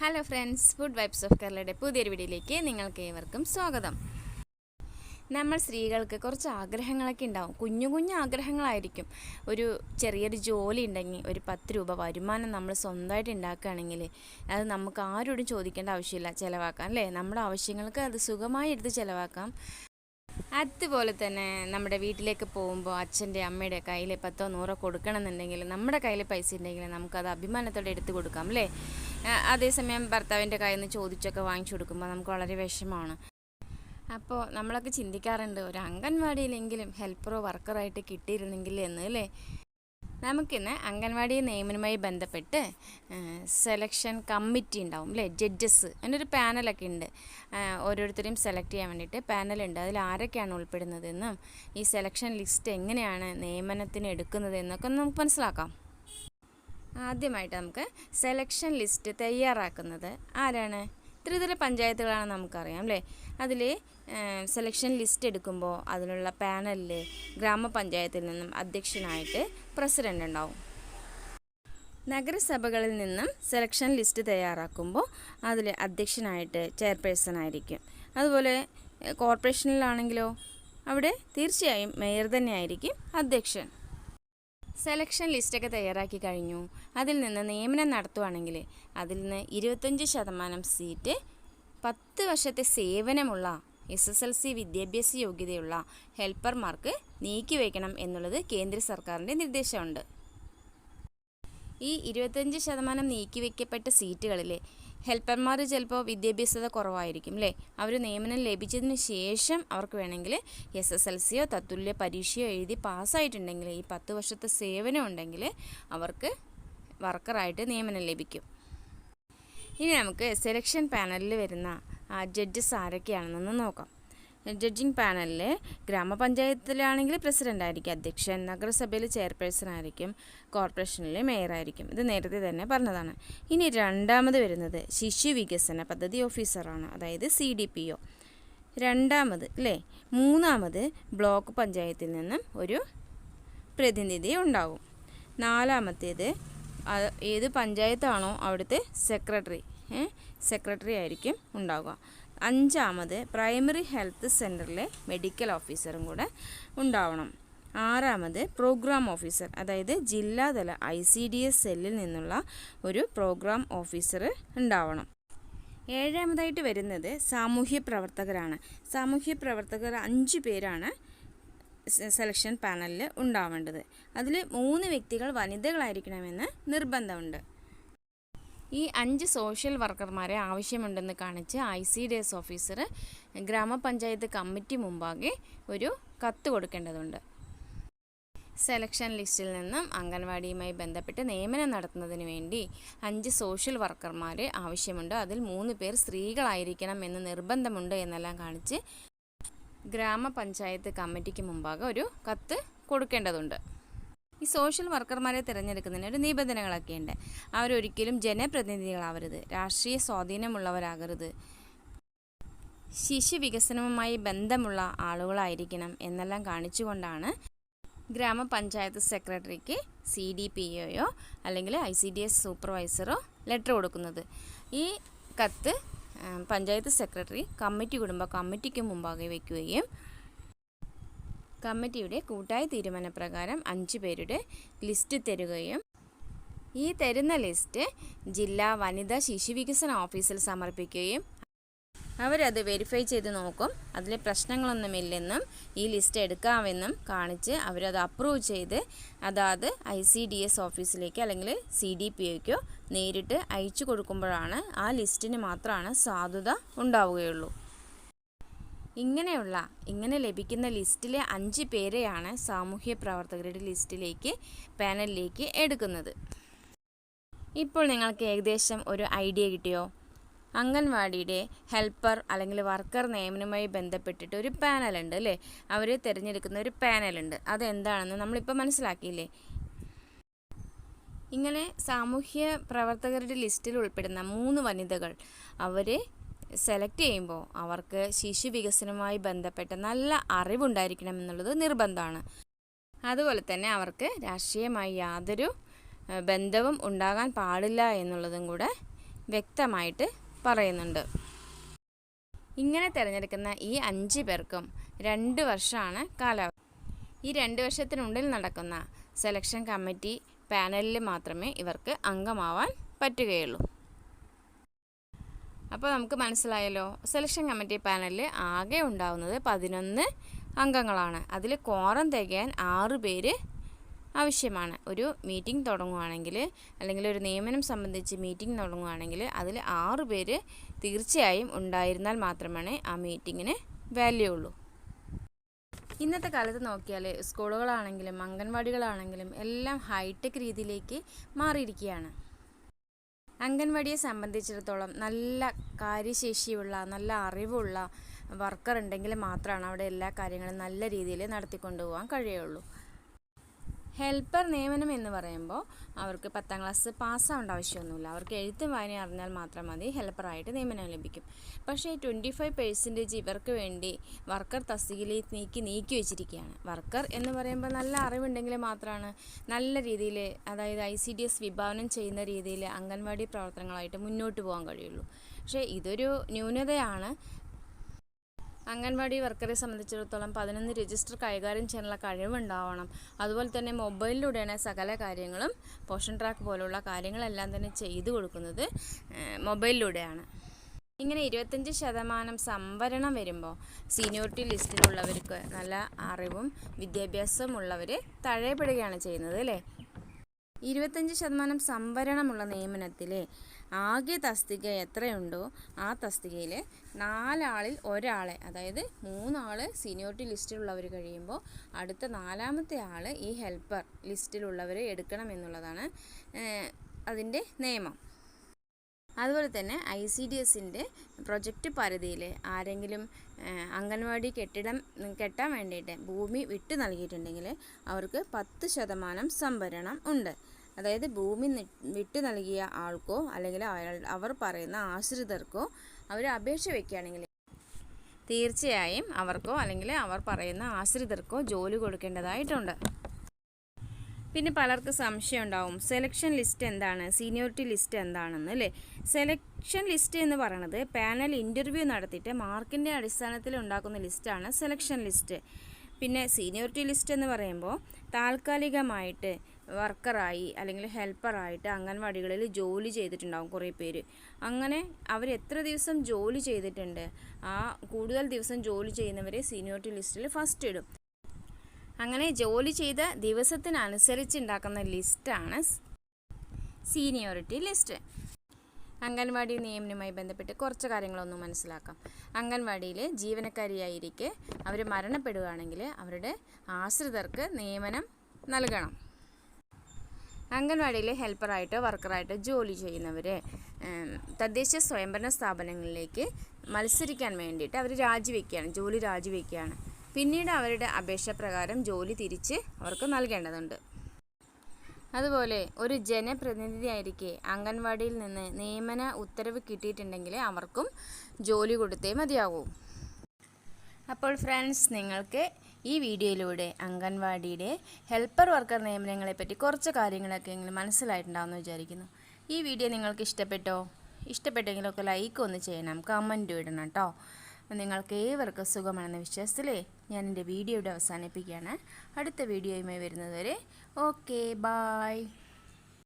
Hello friends food vibes of കേരളയുടെ പുതിയൊരു വീഡിയോയിലേക്ക് നിങ്ങൾക്ക് ഏവർക്കും സ്വാഗതം. നമ്മൾ സ്ത്രീകൾക്ക് കുറച്ച് ആഗ്രഹങ്ങളൊക്കെ ഉണ്ടാവും. കുഞ്ഞു കുഞ്ഞു ആഗ്രഹങ്ങളായിരിക്കും. ഒരു ചെറിയൊരു ജോലി ഉണ്ടെങ്കിൽ ഒരു പത്ത് രൂപ വരുമാനം നമ്മൾ സ്വന്തമായിട്ട് ഉണ്ടാക്കുകയാണെങ്കിൽ അത് നമുക്ക് ആരോടും ചോദിക്കേണ്ട ആവശ്യമില്ല. ചിലവാക്കാം അല്ലേ? നമ്മുടെ ആവശ്യങ്ങൾക്ക് അത് സുഖമായി എടുത്ത് ചിലവാക്കാം. അതുപോലെ തന്നെ നമ്മുടെ വീട്ടിലേക്ക് പോകുമ്പോൾ അച്ഛന്റെ അമ്മയുടെ കയ്യിൽ പത്തോ നൂറോ കൊടുക്കണമെന്നുണ്ടെങ്കിൽ നമ്മുടെ കയ്യിൽ പൈസ ഉണ്ടെങ്കിൽ നമുക്കത് അഭിമാനത്തോടെ എടുത്ത് കൊടുക്കാം അല്ലേ? അതേസമയം ഭർത്താവിന്റെ കയ്യിൽ നിന്ന് ചോദിച്ചൊക്കെ വാങ്ങിച്ചു കൊടുക്കുമ്പോൾ നമുക്ക് വളരെ വിഷമമാണ്. അപ്പോൾ നമ്മളൊക്കെ ചിന്തിക്കാറുണ്ട് ഒരു അംഗൻവാടിയിലെങ്കിലും ഹെൽപ്പറോ വർക്കറോ ആയിട്ട് കിട്ടിയിരുന്നെങ്കിൽ എന്ന് അല്ലേ? നമുക്കിന്ന് അംഗൻവാടി നിയമനവുമായി ബന്ധപ്പെട്ട് സെലക്ഷൻ കമ്മിറ്റി ഉണ്ടാവും അല്ലേ ജഡ്ജസ് അതിനൊരു പാനലൊക്കെ ഉണ്ട്. ഓരോരുത്തരെയും സെലക്ട് ചെയ്യാൻ വേണ്ടിയിട്ട് പാനലുണ്ട് അതിൽ ആരൊക്കെയാണ് ഉൾപ്പെടുന്നതെന്നും ഈ സെലക്ഷൻ ലിസ്റ്റ് എങ്ങനെയാണ് നിയമനത്തിന് എടുക്കുന്നതെന്നൊക്കെ നമുക്ക് മനസ്സിലാക്കാം. ആദ്യമായിട്ട് നമുക്ക് സെലക്ഷൻ ലിസ്റ്റ് തയ്യാറാക്കുന്നത് ആരാണ്? ത്രിതല പഞ്ചായത്തുകളാണ് നമുക്കറിയാം അല്ലേ അതിൽ സെലക്ഷൻ ലിസ്റ്റ് എടുക്കുമ്പോൾ അതിനുള്ള പാനലിൽ ഗ്രാമപഞ്ചായത്തിൽ നിന്നും അധ്യക്ഷനായിട്ട് പ്രസിഡന്റ് ഉണ്ടാവും. നഗരസഭകളിൽ നിന്നും സെലക്ഷൻ ലിസ്റ്റ് തയ്യാറാക്കുമ്പോൾ അതിൽ അധ്യക്ഷനായിട്ട് ചെയർപേഴ്സൺ ആയിരിക്കും. അതുപോലെ കോർപ്പറേഷനിലാണെങ്കിലോ അവിടെ തീർച്ചയായും മേയർ തന്നെയായിരിക്കും അധ്യക്ഷൻ. സെലക്ഷൻ ലിസ്റ്റൊക്കെ തയ്യാറാക്കി കഴിഞ്ഞു. അതിൽ നിന്ന് നിയമനം നടത്തുവാണെങ്കിൽ അതിൽ നിന്ന് ഇരുപത്തഞ്ച് ശതമാനം സീറ്റ് പത്ത് വർഷത്തെ സേവനമുള്ള എസ് എസ് എൽ സി വിദ്യാഭ്യാസ യോഗ്യതയുള്ള ഹെൽപ്പർമാർക്ക് നീക്കിവെക്കണം എന്നുള്ളത് കേന്ദ്ര സർക്കാരിന്റെ നിർദ്ദേശമുണ്ട്. ഈ ഇരുപത്തഞ്ച് ശതമാനം നീക്കിവെക്കപ്പെട്ട സീറ്റുകളിൽ ഹെൽപ്പർമാർ ചിലപ്പോൾ വിദ്യാഭ്യാസത കുറവായിരിക്കും അല്ലേ അവർ നിയമനം ലഭിച്ചതിന് ശേഷം അവർക്ക് വേണമെങ്കിൽ എസ് എസ് എൽ സിയോ തത്തുല്യ പരീക്ഷയോ എഴുതി പാസ്സായിട്ടുണ്ടെങ്കിൽ ഈ പത്ത് വർഷത്തെ സേവനം ഉണ്ടെങ്കിൽ അവർക്ക് വർക്കറായിട്ട് നിയമനം ലഭിക്കും. ഇനി നമുക്ക് സെലക്ഷൻ പാനലിൽ വരുന്ന ജഡ്ജസ് ആരൊക്കെയാണെന്നൊന്ന് നോക്കാം. ജഡ്ജിങ് പാനലിൽ ഗ്രാമപഞ്ചായത്തിലാണെങ്കിൽ പ്രസിഡന്റ് ആയിരിക്കും അധ്യക്ഷൻ നഗരസഭയിൽ ചെയർപേഴ്സൺ ആയിരിക്കും കോർപ്പറേഷനിൽ മേയറായിരിക്കും ഇത് നേരത്തെ തന്നെ പറഞ്ഞതാണ്. ഇനി രണ്ടാമത് വരുന്നത് ശിശു വികസന പദ്ധതി ഓഫീസറാണ് അതായത് സി ഡി പി ഒ രണ്ടാമത് അല്ലേ മൂന്നാമത് ബ്ലോക്ക് പഞ്ചായത്തിൽ നിന്നും ഒരു പ്രതിനിധി ഉണ്ടാകും. നാലാമത്തേത് ഏത് പഞ്ചായത്താണോ അവിടുത്തെ സെക്രട്ടറി സെക്രട്ടറി ആയിരിക്കും ഉണ്ടാവുക. അഞ്ചാമത് പ്രൈമറി ഹെൽത്ത് സെന്ററിലെ മെഡിക്കൽ ഓഫീസറും കൂടെ ഉണ്ടാവണം. ആറാമത് പ്രോഗ്രാം ഓഫീസർ അതായത് ജില്ലാതല ഐ സി ഡി എസ് സെല്ലിൽ നിന്നുള്ള ഒരു പ്രോഗ്രാം ഓഫീസർ ഉണ്ടാവണം. ഏഴാമതായിട്ട് വരുന്നത് സാമൂഹ്യ പ്രവർത്തകരാണ് സാമൂഹ്യ പ്രവർത്തകർ അഞ്ച് പേരാണ് സെലക്ഷൻ പാനലിൽ ഉണ്ടാവേണ്ടത്. അതിൽ മൂന്ന് വ്യക്തികൾ വനിതകളായിരിക്കണമെന്ന് നിർബന്ധമുണ്ട്. ഈ അഞ്ച് സോഷ്യൽ വർക്കർമാരെ ആവശ്യമുണ്ടെന്ന് കാണിച്ച് I C D S officer ഗ്രാമപഞ്ചായത്ത് കമ്മിറ്റി മുമ്പാകെ ഒരു കത്ത് കൊടുക്കേണ്ടതുണ്ട്. സെലക്ഷൻ ലിസ്റ്റിൽ നിന്നും അംഗൻവാടിയുമായി ബന്ധപ്പെട്ട് നിയമനം നടത്തുന്നതിന് വേണ്ടി അഞ്ച് സോഷ്യൽ വർക്കർമാർ ആവശ്യമുണ്ട്. അതിൽ മൂന്ന് പേർ സ്ത്രീകളായിരിക്കണം എന്ന് നിർബന്ധമുണ്ട് എന്നെല്ലാം കാണിച്ച് ഗ്രാമപഞ്ചായത്ത് കമ്മിറ്റിക്ക് മുമ്പാകെ ഒരു കത്ത് കൊടുക്കേണ്ടതുണ്ട്. ഈ സോഷ്യൽ വർക്കർമാരെ തിരഞ്ഞെടുക്കുന്നതിന് ഒരു നിബന്ധനകളൊക്കെ ഉണ്ട്. അവരൊരിക്കലും ജനപ്രതിനിധികളാവരുത്. രാഷ്ട്രീയ സ്വാധീനമുള്ളവരാകരുത്. ശിശു വികസനവുമായി ബന്ധമുള്ള ആളുകളായിരിക്കണം എന്നെല്ലാം കാണിച്ചുകൊണ്ടാണ് ഗ്രാമപഞ്ചായത്ത് സെക്രട്ടറിക്ക് സി ഡി പി ഒയോ അല്ലെങ്കിൽ ഐ സി ഡി എസ് സൂപ്പർവൈസറോ ലെറ്റർ കൊടുക്കുന്നത്. ഈ കത്ത് പഞ്ചായത്ത് സെക്രട്ടറി കമ്മിറ്റി കുടുംബ കമ്മിറ്റിക്ക് മുമ്പാകെ വയ്ക്കുകയും കമ്മിറ്റിയുടെ കൂട്ടായ തീരുമാനപ്രകാരം അഞ്ച് പേരുടെ ലിസ്റ്റ് തരുകയും ഈ തരുന്ന ലിസ്റ്റ് ജില്ലാ വനിതാ ശിശു വികസന ഓഫീസിൽ സമർപ്പിക്കുകയും അവരത് വെരിഫൈ ചെയ്ത് നോക്കും. അതിൽ പ്രശ്നങ്ങളൊന്നുമില്ലെന്നും ഈ ലിസ്റ്റ് എടുക്കാമെന്നും കാണിച്ച് അവരത് അപ്രൂവ് ചെയ്ത് അതാത് ഐ സി ഡി എസ് ഓഫീസിലേക്ക് അല്ലെങ്കിൽ സി ഡി പി ഒക്കോ നേരിട്ട് അയച്ചു കൊടുക്കുമ്പോഴാണ് ആ ലിസ്റ്റിന് മാത്രമാണ് സാധുത ഉണ്ടാവുകയുള്ളൂ. ഇങ്ങനെയുള്ള ഇങ്ങനെ ലഭിക്കുന്ന ലിസ്റ്റിലെ അഞ്ച് പേരെയാണ് സാമൂഹ്യ പ്രവർത്തകരുടെ ലിസ്റ്റിലേക്ക് പാനലിലേക്ക് എടുക്കുന്നത്. ഇപ്പോൾ നിങ്ങൾക്ക് ഏകദേശം ഒരു ഐഡിയ കിട്ടിയോ? അംഗൻവാടിയുടെ ഹെൽപ്പർ അല്ലെങ്കിൽ വർക്കർ നിയമനവുമായി ബന്ധപ്പെട്ടിട്ട് ഒരു പാനലുണ്ട് അല്ലേ? അവർ തിരഞ്ഞെടുക്കുന്ന ഒരു പാനലുണ്ട്. അതെന്താണെന്ന് നമ്മളിപ്പോൾ മനസ്സിലാക്കിയില്ലേ? ഇങ്ങനെ സാമൂഹ്യ പ്രവർത്തകരുടെ ലിസ്റ്റിൽ ഉൾപ്പെടുന്ന മൂന്ന് വനിതകൾ അവർ സെലക്ട് ചെയ്യുമ്പോൾ അവർക്ക് ശിശു വികസനവുമായി ബന്ധപ്പെട്ട നല്ല അറിവുണ്ടായിരിക്കണം എന്നുള്ളത് നിർബന്ധമാണ്. അതുപോലെ തന്നെ അവർക്ക് രാഷ്ട്രീയമായി യാതൊരു ബന്ധവും ഉണ്ടാകാൻ പാടില്ല എന്നുള്ളതും കൂടെ വ്യക്തമായിട്ട് പറയുന്നുണ്ട്. ഇങ്ങനെ തിരഞ്ഞെടുക്കുന്ന ഈ അഞ്ച് പേർക്കും രണ്ട് വർഷമാണ് കാലാവധി. ഈ രണ്ട് വർഷത്തിനുള്ളിൽ നടക്കുന്ന സെലക്ഷൻ കമ്മിറ്റി പാനലിൽ മാത്രമേ ഇവർക്ക് അംഗമാവാൻ പറ്റുകയുള്ളൂ. അപ്പോൾ നമുക്ക് മനസ്സിലായല്ലോ സെലക്ഷൻ കമ്മിറ്റി പാനലിൽ ആകെ ഉണ്ടാവുന്നത് പതിനൊന്ന് അംഗങ്ങളാണ്. അതിൽ കോറം തികയാൻ ആറ് പേര് ആവശ്യമാണ്. ഒരു മീറ്റിംഗ് തുടങ്ങുകയാണെങ്കിൽ അല്ലെങ്കിൽ ഒരു നിയമനം സംബന്ധിച്ച് മീറ്റിംഗ് തുടങ്ങുകയാണെങ്കിൽ അതിൽ ആറ് പേര് തീർച്ചയായും ഉണ്ടായിരുന്നാൽ മാത്രമാണ് ആ മീറ്റിങ്ങിന് വാല്യൂ ഉള്ളൂ ഇന്നത്തെ കാലത്ത് നോക്കിയാൽ സ്കൂളുകളാണെങ്കിലും അംഗൻവാടികളാണെങ്കിലും എല്ലാം ഹൈടെക് രീതിയിലേക്ക് മാറിയിരിക്കുകയാണ്. അംഗൻവാടിയെ സംബന്ധിച്ചിടത്തോളം നല്ല കാര്യശേഷിയുള്ള നല്ല അറിവുള്ള വർക്കർ ഉണ്ടെങ്കിൽ മാത്രമാണ് അവിടെ എല്ലാ കാര്യങ്ങളും നല്ല രീതിയിൽ നടത്തിക്കൊണ്ടുപോകാൻ കഴിയുള്ളൂ. ഹെൽപ്പർ നിയമനം എന്ന് പറയുമ്പോൾ അവർക്ക് പത്താം ക്ലാസ് പാസ്സാവേണ്ട ആവശ്യമൊന്നുമില്ല. അവർക്ക് എഴുത്തും വായന അറിഞ്ഞാൽ മാത്രം മതി ഹെൽപ്പറായിട്ട് നിയമനം ലഭിക്കും. പക്ഷേ ട്വന്റി ഫൈവ് പെർസെന്റേജ് ഇവർക്ക് വേണ്ടി വർക്കർ തസ്തികയിൽ നീക്കി നീക്കി വെച്ചിരിക്കുകയാണ്. വർക്കർ എന്ന് പറയുമ്പോൾ നല്ല അറിവുണ്ടെങ്കിൽ മാത്രമാണ് നല്ല രീതിയിൽ അതായത് ഐ സി ഡി എസ് വിഭാവനം ചെയ്യുന്ന രീതിയിൽ അംഗൻവാടി പ്രവർത്തനങ്ങളായിട്ട് മുന്നോട്ട് പോകാൻ കഴിയുള്ളൂ. പക്ഷേ ഇതൊരു ന്യൂനതയാണ്. അംഗൻവാടി വർക്കറെ സംബന്ധിച്ചിടത്തോളം പതിനൊന്ന് രജിസ്റ്റർ കൈകാര്യം ചെയ്യാനുള്ള കഴിവുണ്ടാവണം. അതുപോലെ തന്നെ മൊബൈലിലൂടെയാണ് സകല കാര്യങ്ങളും പോഷൻ ട്രാക്ക് പോലുള്ള കാര്യങ്ങളെല്ലാം തന്നെ ചെയ്തു കൊടുക്കുന്നത് മൊബൈലിലൂടെയാണ്. ഇങ്ങനെ ഇരുപത്തഞ്ച് ശതമാനം സംവരണം വരുമ്പോൾ സീനിയോറിറ്റി ലിസ്റ്റിലുള്ളവർക്ക് നല്ല അറിവും വിദ്യാഭ്യാസവും ഉള്ളവർ തഴയപ്പെടുകയാണ് ചെയ്യുന്നത് അല്ലേ? ഇരുപത്തഞ്ച് ശതമാനം സംവരണമുള്ള നിയമനത്തിലെ ആകെ തസ്തിക എത്രയുണ്ടോ ആ തസ്തികയിൽ നാലാളിൽ ഒരാളെ അതായത് മൂന്നാൾ സീനിയോറിറ്റി ലിസ്റ്റിലുള്ളവർ കഴിയുമ്പോൾ അടുത്ത നാലാമത്തെ ആൾ ഈ ഹെൽപ്പർ ലിസ്റ്റിലുള്ളവർ എടുക്കണം എന്നുള്ളതാണ് അതിന്റെ നിയമം. അതുപോലെ തന്നെ ഐ സി ഡി എസിന്റെ പ്രൊജക്റ്റ് പരിധിയിൽ ആരെങ്കിലും അംഗൻവാടി കെട്ടിടം കെട്ടാൻ വേണ്ടിയിട്ട് ഭൂമി വിട്ടു നൽകിയിട്ടുണ്ടെങ്കിൽ അവർക്ക് പത്ത് ശതമാനം സംഭരണം ഉണ്ട്. അതായത് ഭൂമി വിട്ടു നൽകിയ ആൾക്കോ അല്ലെങ്കിൽ അയാൾ അവർ പറയുന്ന ആശ്രിതർക്കോ അവർ അപേക്ഷ വയ്ക്കുകയാണെങ്കിൽ തീർച്ചയായും അവർക്കോ അല്ലെങ്കിൽ അവർ പറയുന്ന ആശ്രിതർക്കോ ജോലി കൊടുക്കേണ്ടതായിട്ടുണ്ട്. പിന്നെ പലർക്ക് സംശയം ഉണ്ടാവും. സെലക്ഷൻ ലിസ്റ്റ് എന്താണ്? സീനിയോറിറ്റി ലിസ്റ്റ് എന്താണെന്ന് അല്ലേ? സെലക്ഷൻ ലിസ്റ്റ് എന്ന് പറയുന്നത് പാനൽ ഇന്റർവ്യൂ നടത്തിയിട്ട് മാർക്കിന്റെ അടിസ്ഥാനത്തിൽ ഉണ്ടാക്കുന്ന ലിസ്റ്റാണ് സെലക്ഷൻ ലിസ്റ്റ് പിന്നെ സീനിയോറിറ്റി ലിസ്റ്റ് എന്ന് പറയുമ്പോൾ താൽക്കാലികമായിട്ട് വർക്കറായി അല്ലെങ്കിൽ ഹെൽപ്പറായിട്ട് അംഗൻവാടികളിൽ ജോലി ചെയ്തിട്ടുണ്ടാവും കുറേ പേര്. അങ്ങനെ അവർ എത്ര ദിവസം ജോലി ചെയ്തിട്ടുണ്ട്? ആ കൂടുതൽ ദിവസം ജോലി ചെയ്യുന്നവരെ സീനിയോറിറ്റി ലിസ്റ്റിൽ ഫസ്റ്റ് ഇടും. അങ്ങനെ ജോലി ചെയ്ത ദിവസത്തിനനുസരിച്ച് ഉണ്ടാക്കുന്ന ലിസ്റ്റാണ് സീനിയോറിറ്റി ലിസ്റ്റ്. അംഗൻവാടി നിയമനവുമായി ബന്ധപ്പെട്ട് കുറച്ച് കാര്യങ്ങളൊന്നും മനസ്സിലാക്കാം. അംഗൻവാടിയിൽ ജീവനക്കാരിയായിരിക്കെ അവർ മരണപ്പെടുകയാണെങ്കിൽ അവരുടെ ആശ്രിതർക്ക് നിയമനം നൽകണം. അംഗൻവാടിയിലെ ഹെൽപ്പറായിട്ടോ വർക്കറായിട്ടോ ജോലി ചെയ്യുന്നവർ തദ്ദേശ സ്വയംഭരണ സ്ഥാപനങ്ങളിലേക്ക് മത്സരിക്കാൻ വേണ്ടിയിട്ട് അവർ രാജിവെക്കുകയാണ് ജോലി രാജിവെക്കുകയാണ് പിന്നീട് അവരുടെ അപേക്ഷ പ്രകാരം ജോലി തിരിച്ച് അവർക്ക് നൽകേണ്ടതുണ്ട്. അതുപോലെ ഒരു ജനപ്രതിനിധിയായിരിക്കെ അംഗൻവാടിയിൽ നിന്ന് നിയമന ഉത്തരവ് കിട്ടിയിട്ടുണ്ടെങ്കിൽ അവർക്കും ജോലി കൊടുത്തേ മതിയാകൂ അപ്പോൾ ഫ്രണ്ട്സ് നിങ്ങൾക്ക് ഈ വീഡിയോയിലൂടെ അംഗൻവാടിയുടെ ഹെൽപ്പർ വർക്കർ നിയമനങ്ങളെപ്പറ്റി കുറച്ച് കാര്യങ്ങളൊക്കെ എങ്കിലും മനസ്സിലായിട്ടുണ്ടാവുമെന്ന് വിചാരിക്കുന്നു. ഈ വീഡിയോ നിങ്ങൾക്ക് ഇഷ്ടപ്പെട്ടോ? ഇഷ്ടപ്പെട്ടെങ്കിലൊക്കെ ലൈക്ക് ഒന്ന് ചെയ്യണം കമന്റും ഇടണം കേട്ടോ നിങ്ങൾക്ക് ഏവർക്കും സുഖമാണെന്ന് വിശ്വാസത്തിലേ ഞാൻ എന്റെ വീഡിയോ ഇവിടെ അവസാനിപ്പിക്കുകയാണ്. അടുത്ത വീഡിയോയുമായി വരുന്നതുവരെ ഓക്കെ ബായ്